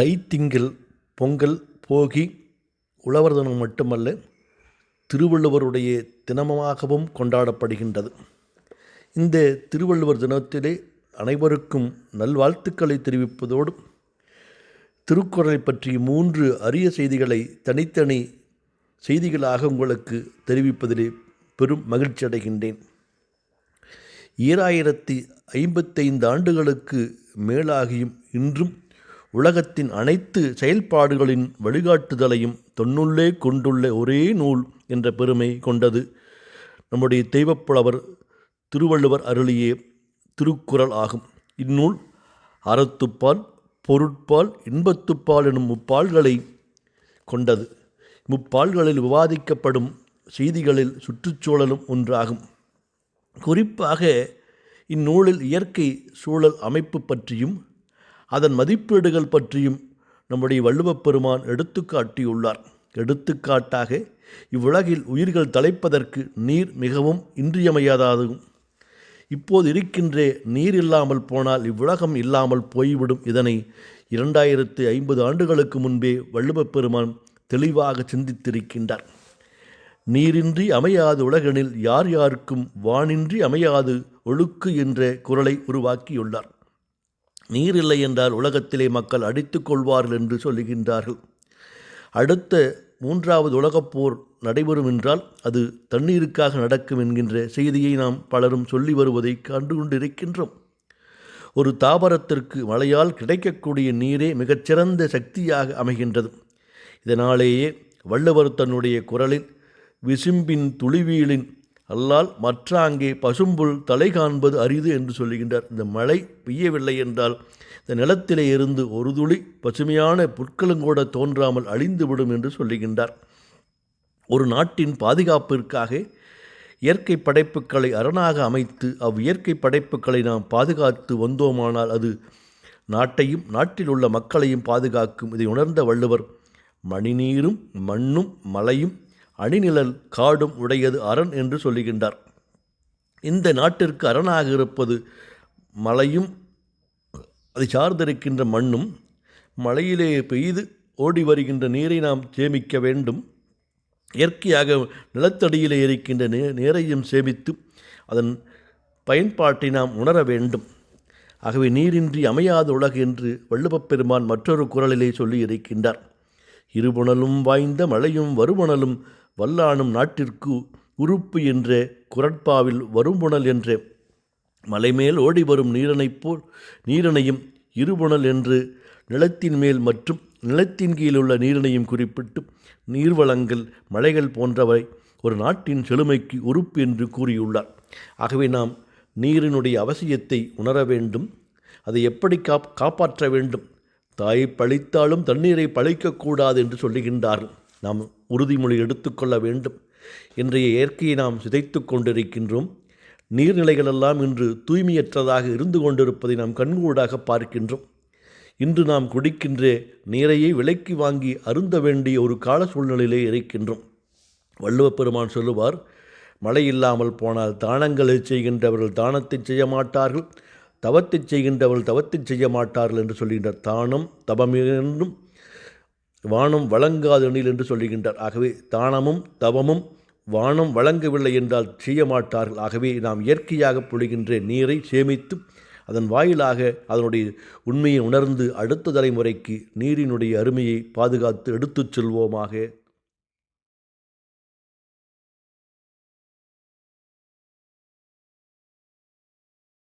தைத்திங்கள் பொங்கல் போகி உழவர் தினம் மட்டுமல்ல திருவள்ளுவருடைய தினமாகவும் கொண்டாடப்படுகின்றது. இந்த திருவள்ளுவர் தினத்திலே அனைவருக்கும் நல்வாழ்த்துக்களை தெரிவிப்பதோடு திருக்குறளை பற்றிய மூன்று அரிய செய்திகளை தனித்தனி செய்திகளாக உங்களுக்கு தெரிவிப்பதிலே பெரும் மகிழ்ச்சி அடைகின்றேன். ஈராயிரத்தி ஐம்பத்தைந்து ஆண்டுகளுக்கு மேலாகியும் இன்றும் உலகத்தின் அனைத்து செயல்பாடுகளின் வழிகாட்டுதலையும் தொன்னுள்ளே கொண்டுள்ள ஒரே நூல் என்ற பெருமை கொண்டது. நம்முடைய தெய்வப்புலவர் திருவள்ளுவர் அருளிய திருக்குறள் ஆகும். இந்நூல் அறத்துப்பால் பொருட்பால் இன்பத்துப்பால் எனும் முப்பால்களை கொண்டது. முப்பால்களில் விவாதிக்கப்படும் செய்திகளில் சுற்றுச்சூழலும் ஒன்றாகும். குறிப்பாக இந்நூலில் இயற்கை சூழல் அமைப்பு பற்றியும் அதன் மதிப்பீடுகள் பற்றியும் நம்முடைய வள்ளுவப் பெருமான் எடுத்துக்காட்டியுள்ளார். எடுத்துக்காட்டாக இவ்வுலகில் உயிர்கள் தலைப்பதற்கு நீர் மிகவும் இன்றியமையாததாகும். இப்போது இருக்கின்ற நீர் இல்லாமல் போனால் இவ்வுலகம் இல்லாமல் போய்விடும் இதனை இரண்டாயிரத்து ஐம்பது ஆண்டுகளுக்கு முன்பே வள்ளுவப் பெருமான் தெளிவாக சிந்தித்திருக்கின்றார். நீரின்றி அமையாது உலகனில் யார் யாருக்கும் வானின்றி அமையாது ஒழுக்கு என்ற குரலை உருவாக்கியுள்ளார். நீர் இல்லை என்றால் உலகத்திலே மக்கள் அடித்து கொள்வார்கள் என்று சொல்லுகின்றார்கள். அடுத்த மூன்றாவது உலகப் போர் நடைபெறும் என்றால் அது தண்ணீருக்காக நடக்கும் என்கின்ற செய்தியை நாம் பலரும் சொல்லி வருவதை கண்டு கொண்டிருக்கின்றோம். ஒரு தாவரத்திற்கு மழையால் கிடைக்கக்கூடிய நீரே மிகச்சிறந்த சக்தியாக அமைகின்றது. இதனாலேயே வள்ளுவர் தன்னுடைய குரலில் விசும்பின் துளிவீலின் அல்லால் மற்ற அங்கே பசும்புல் தலை காண்பது அரிது என்று சொல்லுகின்றார். இந்த மழை பெய்யவில்லை என்றால் இந்த நிலத்திலே இருந்து ஒரு துளி பசுமையான புற்களும் கூட தோன்றாமல் அழிந்துவிடும் என்று சொல்லுகின்றார். ஒரு நாட்டின் பாதுகாப்பிற்காக இயற்கை படைப்புகளை அரணாக அமைத்து அவ் இயற்கை படைப்புகளை நாம் பாதுகாத்து வந்தோமானால் அது நாட்டையும் நாட்டில் உள்ள மக்களையும் பாதுகாக்கும். இதை உணர்ந்த வள்ளுவர் மணிநீரும் மண்ணும் மலையும் அணிநிழல் காடும் உடையது அரண் என்று சொல்லுகின்றார். இந்த நாட்டிற்கு அரணாக இருப்பது மலையும் அதை சார்ந்திருக்கின்ற மண்ணும் மழையிலே பெய்து ஓடி வருகின்ற நீரை நாம் சேமிக்க வேண்டும். இயற்கையாக நிலத்தடியிலே இருக்கின்ற நே நீரையும் சேமித்து அதன் பயன்பாட்டை நாம் உணர வேண்டும். ஆகவே நீரின்றி அமையாத உலகு என்று வள்ளுவப்பெருமான் மற்றொரு குரலிலே சொல்லி இருக்கின்றார் இருபுணலும் வாய்ந்த மழையும் வருபுணலும் வல்லானும் நாட்டிற்கு உறுப்பு என்ற குரட்பாவில் வரும்புணல் என்ற. மலைமேல் ஓடி வரும் நீரனைப் போல் நீரனையும் இருபுணல் என்று நிலத்தின் மேல் மற்றும் நிலத்தின் கீழ் உள்ள நீரினையும் குறிப்பிட்டு நீர்வளங்கள் மலைகள் போன்றவை ஒரு நாட்டின் செழுமைக்கு உறுப்பு என்று கூறியுள்ளார். ஆகவே நாம் நீரினுடைய அவசியத்தை உணர வேண்டும் அதை எப்படி காப் காப்பாற்ற வேண்டும்? தாயை பழித்தாலும் தண்ணீரை பழிக்கக்கூடாது என்று சொல்லுகின்றார்கள். நாம் உறுதிமொழி எடுத்துக்கொள்ள வேண்டும். இன்றைய இயற்கையை நாம் சிதைத்து கொண்டிருக்கின்றோம். நீர்நிலைகளெல்லாம் இன்று தூய்மையற்றதாக இருந்து கொண்டிருப்பதை நாம் கண்கூடாக பார்க்கின்றோம். இன்று நாம் குடிக்கின்ற நீரையே விலைக்கு வாங்கி அருந்த வேண்டிய ஒரு கால சூழ்நிலையிலே இருக்கின்றோம். வள்ளுவப்பெருமான் சொல்லுவார் மழை இல்லாமல் போனால் தானங்களை செய்கின்றவர்கள் தானத்தை செய்ய மாட்டார்கள் தவத்தை செய்கின்றவர்கள் தவத்தை செய்ய மாட்டார்கள் என்று சொல்கின்ற தானம் தபமென்றும் வானம் வழங்காதெனில் என்று சொல்லுகின்றார். ஆகவே தானமும் தவமும் வானம் வழங்கவில்லை என்றால் செய்ய மாட்டார்கள் ஆகவே நாம் இயற்கையாக பொழிகின்ற நீரை சேமித்து அதன் வாயிலாக அதனுடைய உண்மையை உணர்ந்து அடுத்த தலைமுறைக்கு நீரினுடைய அருமையை பாதுகாத்து எடுத்துச் செல்வோமாக.